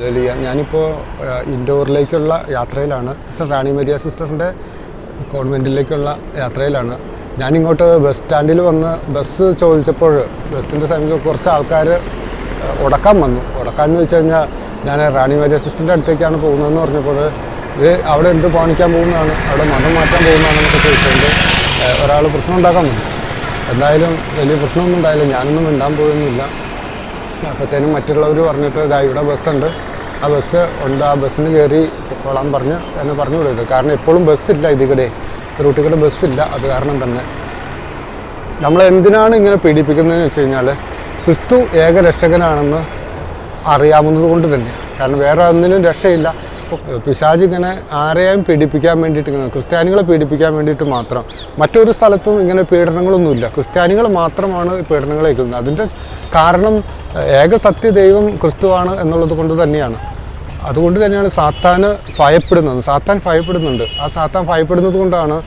ഞാനിപ്പോൾ ഇൻഡോറിലേക്കുള്ള യാത്രയിലാണ്. സിസ്റ്റർ റാണി മരിയ സിസ്റ്ററിന്റെ കോൺവെന്റിലേക്കുള്ള യാത്രയിലാണ്. ഞാനിങ്ങോട്ട് ബസ് സ്റ്റാൻഡിൽ വന്ന് ബസ് ചോദിച്ചപ്പോൾ ബസ്സിന്റെ സമയത്ത് കുറച്ച് ആൾക്കാർ ഉടക്കാൻ വന്നു. ഉടക്കാൻ എന്ന് വെച്ച് കഴിഞ്ഞാൽ ഞാൻ റാണി മരിയ സിസ്റ്ററിന്റെ അടുത്തേക്കാണ് പോകുന്നതെന്ന് പറഞ്ഞപ്പോൾ ഇത് അവിടെ എന്ത് പാണിക്കാൻ പോകുന്നതാണ് അവിടെ മതം മാറ്റാൻ പോകുന്നതാണെന്നൊക്കെ ചോദിച്ചുകൊണ്ട് ഒരാൾ പ്രശ്നം ഉണ്ടാക്കാൻ വന്നു. എന്തായാലും വലിയ പ്രശ്നമൊന്നും ഉണ്ടായില്ല. ഞാനൊന്നും മിണ്ടാൻ പോകുന്നില്ല അപ്പോഴത്തേനും മറ്റുള്ളവർ പറഞ്ഞിട്ട് ഇതാ ഇവിടെ ബസ്സുണ്ട്. ആ ബസ് ഉണ്ട്. ആ ബസ്സിന് കയറി കൊള്ളാൻ പറഞ്ഞ് എന്നെ പറഞ്ഞു വിടരുത്. കാരണം എപ്പോഴും ബസ്സില്ല ഇതിക്കടെ. റൂട്ടിക്കടെ കൂടെ ബസ്സില്ല. അത് കാരണം തന്നെ. നമ്മൾ എന്തിനാണ് ഇങ്ങനെ പീഡിപ്പിക്കുന്നതെന്ന് വെച്ച് കഴിഞ്ഞാൽ ക്രിസ്തു ഏകരക്ഷകനാണെന്ന് അറിയാവുന്നത് കൊണ്ട് തന്നെ കാരണം വേറെ ഒന്നിനും രക്ഷയില്ല. പിശാജ് ഇങ്ങനെ ആരെയും പീഡിപ്പിക്കാൻ വേണ്ടിയിട്ട് ഇങ്ങനെ ക്രിസ്ത്യാനികളെ പീഡിപ്പിക്കാൻ വേണ്ടിയിട്ട് മാത്രം. മറ്റൊരു സ്ഥലത്തും ഇങ്ങനെ പീഡനങ്ങളൊന്നുമില്ല. ക്രിസ്ത്യാനികൾ മാത്രമാണ് പീഡനങ്ങൾ ഏൽക്കുന്നത്. അതിന്റെ കാരണം ഏക സത്യ ദൈവം ക്രിസ്തുവാണ് എന്നുള്ളത് കൊണ്ട് തന്നെയാണ്. അതുകൊണ്ട് തന്നെയാണ് സാത്താന് ഭയപ്പെടുന്നത്. സാത്താൻ ഭയപ്പെടുന്നുണ്ട്. ആ സാത്താൻ ഭയപ്പെടുന്നത് കൊണ്ടാണ്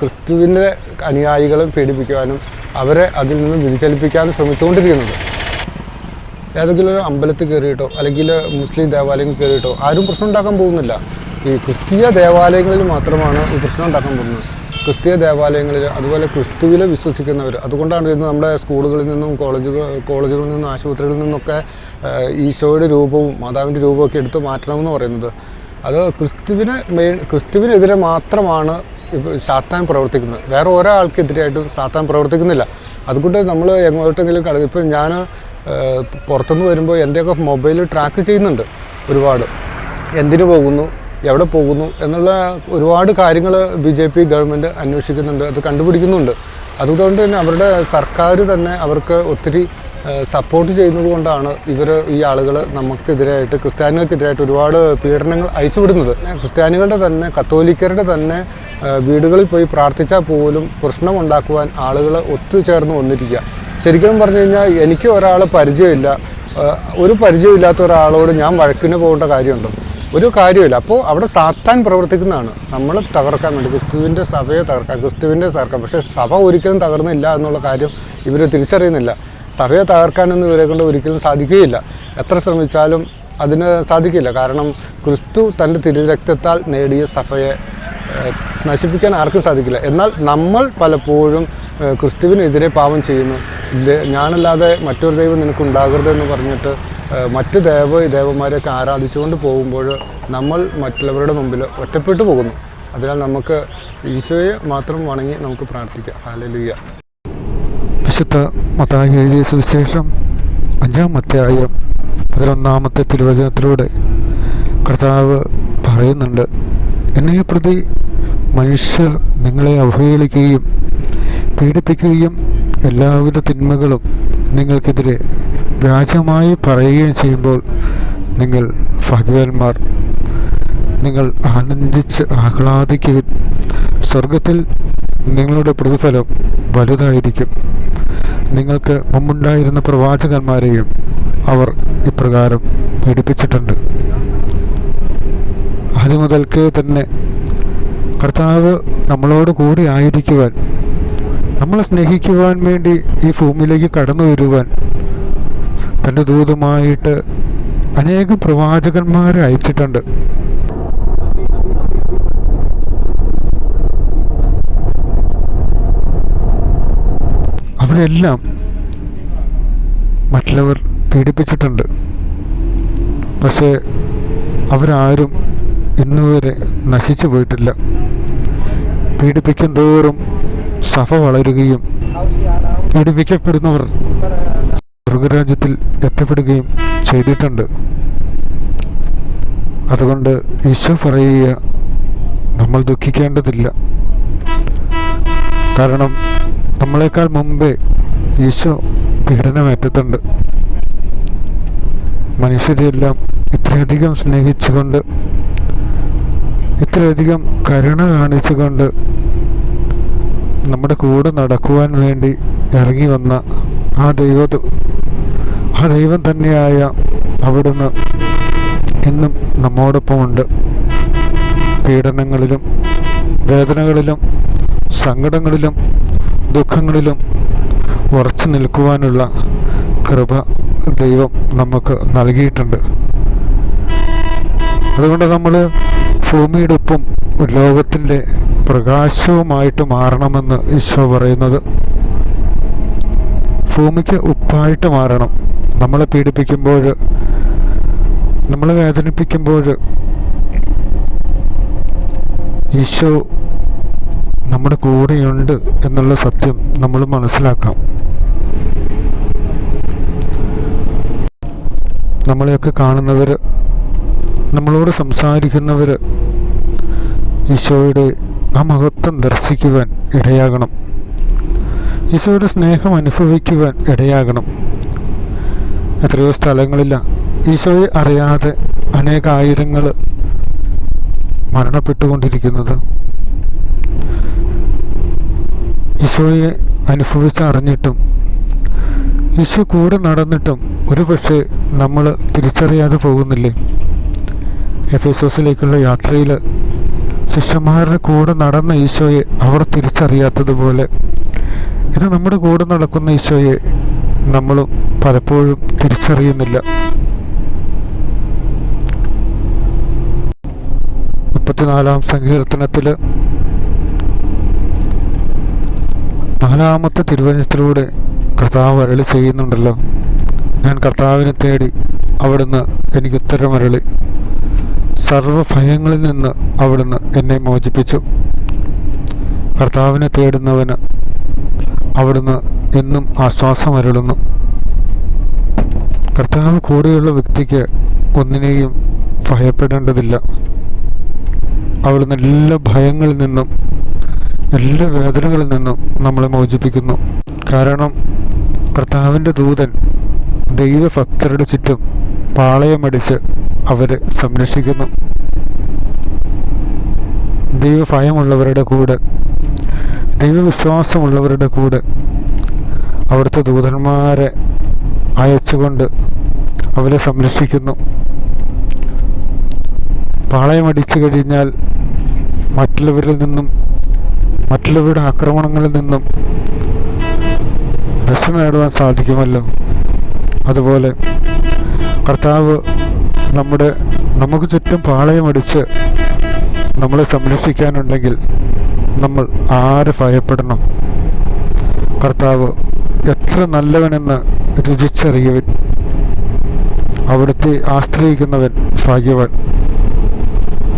ക്രിസ്തുവിന്റെ അനുയായികളെ പീഡിപ്പിക്കുവാനും അവരെ അതിൽ നിന്ന് വ്യതിചലിപ്പിക്കാനും ശ്രമിച്ചുകൊണ്ടിരിക്കുന്നത്. ഏതെങ്കിലും ഒരു അമ്പലത്തിൽ കയറിയിട്ടോ അല്ലെങ്കിൽ മുസ്ലിം ദേവാലയങ്ങളിൽ കയറിയിട്ടോ ആരും പ്രശ്നം ഉണ്ടാക്കാൻ പോകുന്നില്ല. ഈ ക്രിസ്തീയ ദേവാലയങ്ങളിൽ മാത്രമാണ് ഈ പ്രശ്നം ഉണ്ടാക്കാൻ പോകുന്നത്. ക്രിസ്തീയ ദേവാലയങ്ങളിൽ അതുപോലെ ക്രിസ്തുവിൽ വിശ്വസിക്കുന്നവർ അതുകൊണ്ടാണ് ഇന്ന് നമ്മുടെ സ്കൂളുകളിൽ നിന്നും കോളേജുകൾ കോളേജുകളിൽ നിന്നും ആശുപത്രികളിൽ നിന്നൊക്കെ ഈശോയുടെ രൂപവും മാതാവിന്റെ രൂപമൊക്കെ എടുത്ത് മാറ്റണമെന്ന് പറയുന്നത്. അത് ക്രിസ്തുവിനെ മെയിൻ ക്രിസ്തുവിനെതിരെ മാത്രമാണ് സാത്താൻ പ്രവർത്തിക്കുന്നത്. വേറെ ഒരാൾക്കെതിരായിട്ടും സാത്താൻ പ്രവർത്തിക്കുന്നില്ല. അതുകൊണ്ട് നമ്മൾ എങ്ങോട്ടെങ്കിലും കടക്കും ഇപ്പം ഞാൻ പുറത്തുനിന്ന് വരുമ്പോൾ എന്റെയൊക്കെ മൊബൈൽ ട്രാക്ക് ചെയ്യുന്നുണ്ട് ഒരുപാട്. എന്തിനു പോകുന്നു? എവിടെ പോകുന്നു? എന്നുള്ള ഒരുപാട് കാര്യങ്ങൾ ബി ജെ പി ഗവൺമെന്റ് അന്വേഷിക്കുന്നുണ്ട്. അത് കണ്ടുപിടിക്കുന്നുണ്ട്. അതുകൊണ്ട് തന്നെ അവരുടെ സർക്കാർ തന്നെ അവർക്ക് ഒത്തിരി സപ്പോർട്ട് ചെയ്യുന്നത് കൊണ്ടാണ് ഇവർ ഈ ആളുകൾ നമുക്കെതിരായിട്ട് ക്രിസ്ത്യാനികൾക്കെതിരായിട്ട് ഒരുപാട് പീഡനങ്ങൾ അയച്ചുവിടുന്നത് ക്രിസ്ത്യാനികളുടെ തന്നെ കത്തോലിക്കരുടെ തന്നെ വീടുകളിൽ പോയി പ്രാർത്ഥിച്ചാൽ പോലും പ്രശ്നമുണ്ടാക്കുവാൻ ആളുകൾ ഒത്തുചേർന്ന് വന്നിരിക്കുക. ശരിക്കും പറഞ്ഞു കഴിഞ്ഞാൽ എനിക്ക് ഒരാളെ പരിചയമില്ല. ഒരു പരിചയമില്ലാത്ത ഒരാളോട് ഞാൻ വഴക്കിന് പോകേണ്ട കാര്യമുണ്ടോ? ഒരു കാര്യമില്ല. അപ്പോൾ അവിടെ സാത്താൻ പ്രവർത്തിക്കുന്നതാണ്. നമ്മൾ തകർക്കാൻ വേണ്ടി ക്രിസ്തുവിന്റെ സഭയെ തകർക്കാം ക്രിസ്തുവിന്റെ തകർക്കാം പക്ഷേ സഭ ഒരിക്കലും തകർന്നില്ല എന്നുള്ള കാര്യം ഇവർ തിരിച്ചറിയുന്നില്ല. സഭയെ തകർക്കാനൊന്നും ഇവരെ കൊണ്ട് ഒരിക്കലും സാധിക്കുകയില്ല. എത്ര ശ്രമിച്ചാലും അതിന് സാധിക്കില്ല. കാരണം ക്രിസ്തു തന്റെ തിരുരക്തത്താൽ നേടിയ സഭയെ നശിപ്പിക്കാൻ ആർക്കും സാധിക്കില്ല. എന്നാൽ നമ്മൾ പലപ്പോഴും ക്രിസ്തുവിനെതിരെ പാപം ചെയ്യുന്നു. ഞാനല്ലാതെ മറ്റൊരു ദൈവം നിനക്കുണ്ടാകരുതെന്ന് പറഞ്ഞിട്ട് മറ്റ് ദേവ ദേവന്മാരെയൊക്കെ ആരാധിച്ചുകൊണ്ട് പോകുമ്പോൾ നമ്മൾ മറ്റുള്ളവരുടെ മുമ്പിൽ ഒറ്റപ്പെട്ടു പോകുന്നു. അതിനാൽ നമുക്ക് ഈശോയെ മാത്രം വണങ്ങി നമുക്ക് പ്രാർത്ഥിക്കാം. ഹാലലുയ്യ വിശുദ്ധ മത്തായി എഴുതിയ സുവിശേഷം അഞ്ചാം അധ്യായം പതിനൊന്നാമത്തെ തിരുവചനത്തിലൂടെ കർത്താവ് പറയുന്നുണ്ട് എന്നെ പ്രതി മനുഷ്യർ നിങ്ങളെ അവഹേളിക്കുകയും പീഡിപ്പിക്കുകയും എല്ലാവിധ തിന്മകളും നിങ്ങൾക്കെതിരെ വ്യാജമായി പറയുകയും ചെയ്യുമ്പോൾ നിങ്ങൾ ഭാഗ്യവാന്മാർ. നിങ്ങൾ ആനന്ദിച്ച് ആഹ്ലാദിക്കുകയും സ്വർഗത്തിൽ നിങ്ങളുടെ പ്രതിഫലം വലുതായിരിക്കും. നിങ്ങൾക്ക് മുമ്പുണ്ടായിരുന്ന പ്രവാചകന്മാരെയും അവർ ഇപ്രകാരം പീഡിപ്പിച്ചിട്ടുണ്ട്. മുതൽക്കേ തന്നെ കർത്താവ് നമ്മളോട് കൂടി ആയിരിക്കുവാൻ നമ്മളെ സ്നേഹിക്കുവാൻ വേണ്ടി ഈ ഭൂമിയിലേക്ക് കടന്നു വരുവാൻ തന്റെ ദൂതമായിട്ട് അനേകം പ്രവാചകന്മാരെ അയച്ചിട്ടുണ്ട്. അവരെല്ലാം മറ്റുള്ളവർ പീഡിപ്പിച്ചിട്ടുണ്ട്. പക്ഷേ അവരാരും ഇന്നുവരെ നശിച്ചു പോയിട്ടില്ല. പീഡിപ്പിക്കും തോറും സഭ വളരുകയും പീഡിപ്പിക്കപ്പെടുന്നവർ സ്വർഗരാജ്യത്തിൽ എത്തപ്പെടുകയും ചെയ്തിട്ടുണ്ട്. അതുകൊണ്ട് ഈശോ പറയുക നമ്മൾ ദുഃഖിക്കേണ്ടതില്ല. കാരണം നമ്മളെക്കാൾ മുമ്പേ ഈശോ പീഡനമേറ്റിട്ടുണ്ട് മനുഷ്യരെല്ലാം ഇത്രയധികം സ്നേഹിച്ചുകൊണ്ട് ഇത്രയധികം കരുണ കാണിച്ചുകൊണ്ട് നമ്മുടെ കൂടെ നടക്കുവാൻ വേണ്ടി ഇറങ്ങി വന്ന ആ ദൈവ ആ ദൈവം തന്നെയായ അവിടുന്ന് ഇന്നും നമ്മോടൊപ്പമുണ്ട്. പീഡനങ്ങളിലും വേദനകളിലും സങ്കടങ്ങളിലും ദുഃഖങ്ങളിലും ഉറച്ചു നിൽക്കുവാനുള്ള കൃപ ദൈവം നമുക്ക് നൽകിയിട്ടുണ്ട്. അതുകൊണ്ട് നമ്മൾ ഭൂമിയുടെ ഒപ്പം ലോകത്തിന്റെ പ്രകാശവുമായിട്ട് മാറണമെന്ന് ഈശോ പറയുന്നത്. ഭൂമിക്ക് ഉപ്പായിട്ട് മാറണം. നമ്മളെ പീഡിപ്പിക്കുമ്പോൾ നമ്മളെ വേദനിപ്പിക്കുമ്പോൾ ഈശോ നമ്മുടെ കൂടെയുണ്ട് എന്നുള്ള സത്യം നമ്മൾ മനസ്സിലാക്കാം. നമ്മളെയൊക്കെ കാണുന്നവർ നമ്മളോട് സംസാരിക്കുന്നവർ ഈശോയുടെ ആ മഹത്വം ദർശിക്കുവാൻ ഇടയാകണം. ഈശോയുടെ സ്നേഹം അനുഭവിക്കുവാൻ ഇടയാകണം. എത്രയോ സ്ഥലങ്ങളില്ല ഈശോയെ അറിയാതെ അനേക ആയിരങ്ങൾ മരണപ്പെട്ടുകൊണ്ടിരിക്കുന്നത്. ഈശോയെ അനുഭവിച്ചറിഞ്ഞിട്ടും ഈശോ കൂടെ നടന്നിട്ടും ഒരുപക്ഷെ നമ്മൾ തിരിച്ചറിയാതെ പോകുന്നില്ലേ? എഫ് എസോസിലേക്കുള്ള യാത്രയിൽ ശിഷ്യന്മാരുടെ കൂടെ നടന്ന ഈശോയെ അവർ തിരിച്ചറിയാത്തതുപോലെ ഇത് നമ്മുടെ കൂടെ നടക്കുന്ന ഈശോയെ നമ്മളും പലപ്പോഴും തിരിച്ചറിയുന്നില്ല. മുപ്പത്തിനാലാം സങ്കീർത്തനത്തിൽ നാലാമത്തെ തിരുവചനത്തിലൂടെ കർത്താവ് അരളി ചെയ്യുന്നുണ്ടല്ലോ. ഞാൻ കർത്താവിനെ തേടി അവിടുന്ന് എനിക്ക് ഉത്തരമരളി. സർവ ഭയങ്ങളിൽ നിന്ന് അവിടുന്ന് എന്നെ മോചിപ്പിച്ചു. കർത്താവിനെ തേടുന്നവന് അവിടുന്ന് എന്നും ആശ്വാസം അരുളുന്നു കർത്താവ് കൂടെയുള്ള വ്യക്തിക്ക് ഒന്നിനെയും ഭയപ്പെടേണ്ടതില്ല. അവിടുന്ന് എല്ലാ ഭയങ്ങളിൽ നിന്നും എല്ലാ വേദനകളിൽ നിന്നും നമ്മളെ മോചിപ്പിക്കുന്നു. കാരണം കർത്താവിന്റെ ദൂതൻ ദൈവഭക്തരുടെ ചുറ്റും പാളയമടിച്ച് അവരെ സംരക്ഷിക്കുന്നു. ദൈവഭയമുള്ളവരുടെ കൂടെ ദൈവവിശ്വാസമുള്ളവരുടെ കൂടെ അവിടുത്തെ ദൂതന്മാരെ അയച്ചുകൊണ്ട് അവരെ സംരക്ഷിക്കുന്നു. പാളയമടിച്ചു കഴിഞ്ഞാൽ മറ്റുള്ളവരിൽ നിന്നും മറ്റുള്ളവരുടെ ആക്രമണങ്ങളിൽ നിന്നും രക്ഷ നേടുവാൻ സാധിക്കുമല്ലോ. അതുപോലെ കർത്താവ് നമ്മുടെ നമുക്ക് ചുറ്റും പാളയമടിച്ച് നമ്മളെ സംരക്ഷിക്കാനുണ്ടെങ്കിൽ നമ്മൾ ആര് ഭയപ്പെടണം? കർത്താവ് എത്ര നല്ലവനെന്ന് രുചിച്ചറിയവൻ. അവിടുത്തെ ആശ്രയിക്കുന്നവൻ ഭാഗ്യവാൻ.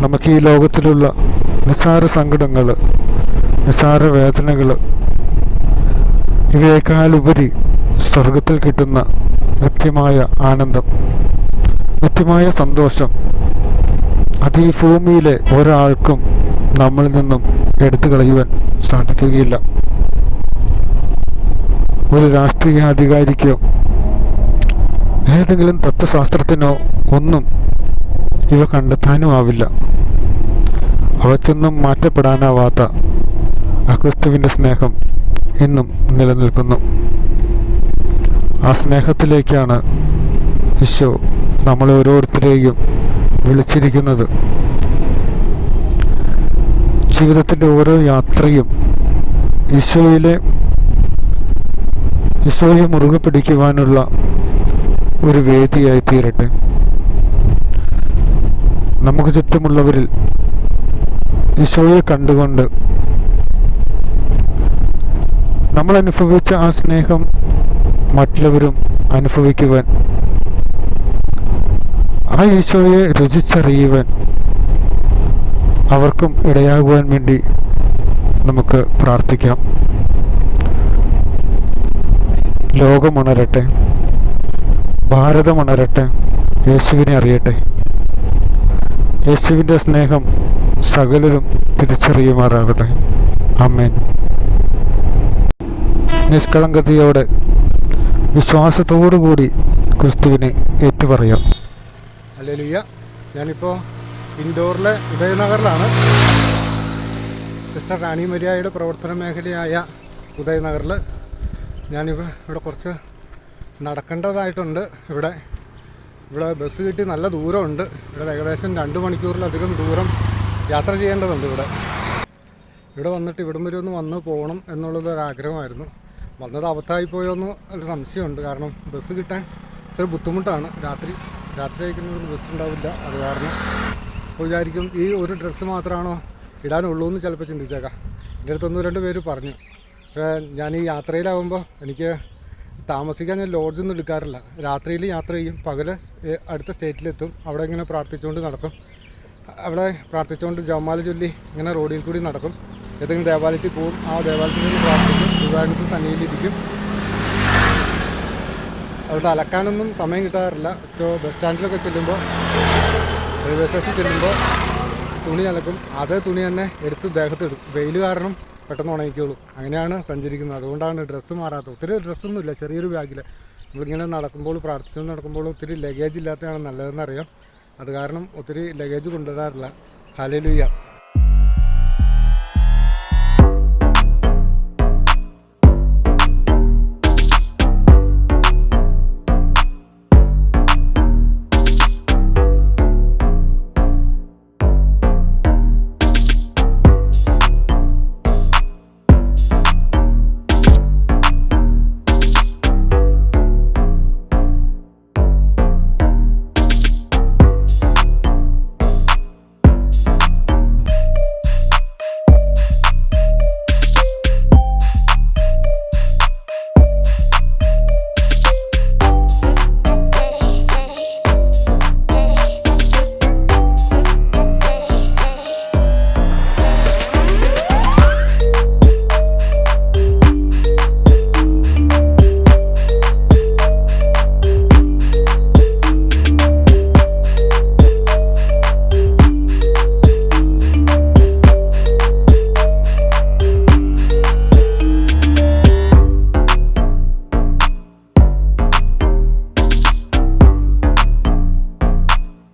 നമുക്ക് ഈ ലോകത്തിലുള്ള നിസ്സാര സങ്കടങ്ങൾ നിസ്സാര വേദനകൾ ഇവയേക്കാളുപരി സ്വർഗത്തിൽ കിട്ടുന്ന നിത്യമായ ആനന്ദം നിത്യമായ സന്തോഷം അത് ഈ ഭൂമിയിലെ ഒരാൾക്കും നമ്മളിൽ നിന്നും എടുത്തു കളയുവാൻ സാധിക്കുകയില്ല. ഒരു രാഷ്ട്രീയ അധികാരിക്കോ ഏതെങ്കിലും തത്വശാസ്ത്രത്തിനോ ഒന്നും ഇവ കണ്ടെത്താനും ആവില്ല. അവയ്ക്കൊന്നും മാറ്റപ്പെടാനാവാത്ത അക്രിസ്തുവിന്റെ സ്നേഹം ഇന്നും നിലനിൽക്കുന്നു. ആ സ്നേഹത്തിലേക്കാണ് ഈശോ നമ്മളെ ഓരോരുത്തരെയും വിളിച്ചിരിക്കുന്നത്. ജീവിതത്തിന്റെ ഓരോ യാത്രയും ഈശോയിലെ ഈശോയെ മുറുകെ പിടിക്കുവാനുള്ള ഒരു വേദിയായി തീരട്ടെ. നമുക്ക് ചുറ്റുമുള്ളവരിൽ ഈശോയെ കണ്ടുകൊണ്ട് നമ്മൾ അനുഭവിച്ച ആ സ്നേഹം മറ്റുള്ളവരും അനുഭവിക്കുവാൻ ആ ഈശോയെ രുചിച്ചറിയുവാൻ അവർക്കും ഇടയാകുവാൻ വേണ്ടി നമുക്ക് പ്രാർത്ഥിക്കാം. ലോകമുണരട്ടെ ഭാരതമുണരട്ടെ യേശുവിനെ അറിയട്ടെ. യേശുവിന്റെ സ്നേഹം സകലരും തിരിച്ചറിയുമാറാകട്ടെ. അമ്മേൻ നിഷ്കളങ്കതയോടെ വിശ്വാസത്തോടുകൂടി ക്രിസ്തുവിനെ ഏറ്റുപറയാം. അല്ലേലുയ്യ. ഞാനിപ്പോൾ ഇൻഡോറിലെ ഉദയനഗറിലാണ്. സിസ്റ്റർ റാണി മരിയായുടെ പ്രവർത്തന മേഖലയായ ഉദയനഗറിൽ ഞാനിപ്പോൾ ഇവിടെ കുറച്ച് നടക്കേണ്ടതായിട്ടുണ്ട്. ഇവിടെ ഇവിടെ ബസ് കിട്ടി നല്ല ദൂരമുണ്ട്. ഇവിടെ ഏകദേശം രണ്ട് മണിക്കൂറിലധികം ദൂരം യാത്ര ചെയ്യേണ്ടതുണ്ട് ഇവിടെ. ഇവിടെ വന്നിട്ട് ഇവിടം വരെ ഒന്ന് വന്ന് പോകണം എന്നുള്ളത് ഒരു ആഗ്രഹമായിരുന്നു വന്നത് അബദ്ധമായി പോയോ എന്ന് ഒരു സംശയമുണ്ട്. കാരണം ബസ് കിട്ടാൻ ഇച്ചിരി ബുദ്ധിമുട്ടാണ് രാത്രി. രാത്രി അയക്കുന്നവർക്ക് ബസ് ഉണ്ടാവില്ല. അത് കാരണം വിചാരിക്കും ഈ ഒരു ഡ്രസ്സ് മാത്രമാണോ ഇടാനുള്ളൂ എന്ന് ചിലപ്പോൾ ചിന്തിച്ചേക്കാം. എന്റെ അടുത്ത് രണ്ട് പേര് പറഞ്ഞു. പക്ഷേ ഞാൻ ഈ യാത്രയിലാവുമ്പോൾ എനിക്ക് താമസിക്കാൻ ഞാൻ ലോഡ്ജൊന്നും എടുക്കാറില്ല. രാത്രിയിൽ യാത്ര ചെയ്യും. പകൽ അടുത്ത സ്റ്റേറ്റിലെത്തും. അവിടെ ഇങ്ങനെ പ്രാർത്ഥിച്ചുകൊണ്ട് നടക്കും. അവിടെ പ്രാർത്ഥിച്ചുകൊണ്ട് ജമാല ചൊല്ലി ഇങ്ങനെ റോഡിൽ കൂടി നടക്കും. ഏതെങ്കിലും ദേവാലയത്തിൽ പോകും. ആ ദേവാലയത്തിൽ പ്രാർത്ഥിക്കും. ഗുരുവായൂരത്ത് സന്നിധിയിലിരിക്കും അവിടെ അലക്കാനൊന്നും സമയം കിട്ടാറില്ല. സോ ബസ് സ്റ്റാൻഡിലൊക്കെ ചെല്ലുമ്പോൾ റെയിൽവേ സ്റ്റേഷനിൽ ചെല്ലുമ്പോൾ തുണി അലക്കും. അതേ തുണി തന്നെ എടുത്ത് ദേഹത്തിടും വെയിൽ കാരണം പെട്ടെന്ന് ഉണങ്ങിക്കോളൂ. അങ്ങനെയാണ് സഞ്ചരിക്കുന്നത്. അതുകൊണ്ടാണ് ഡ്രസ്സ് മാറാത്തത്. ഒത്തിരി ഡ്രസ്സൊന്നുമില്ല ചെറിയൊരു ബാഗിൽ നമ്മളിങ്ങനെ നടക്കുമ്പോൾ പ്രാർത്ഥിച്ചു നടക്കുമ്പോൾ ഒത്തിരി ലഗേജ് ഇല്ലാത്തതാണ് നല്ലതെന്നറിയാം. അത് കാരണം ഒത്തിരി ലഗേജ് കൊണ്ടുവരാറില്ല. ഹലലുയ്യ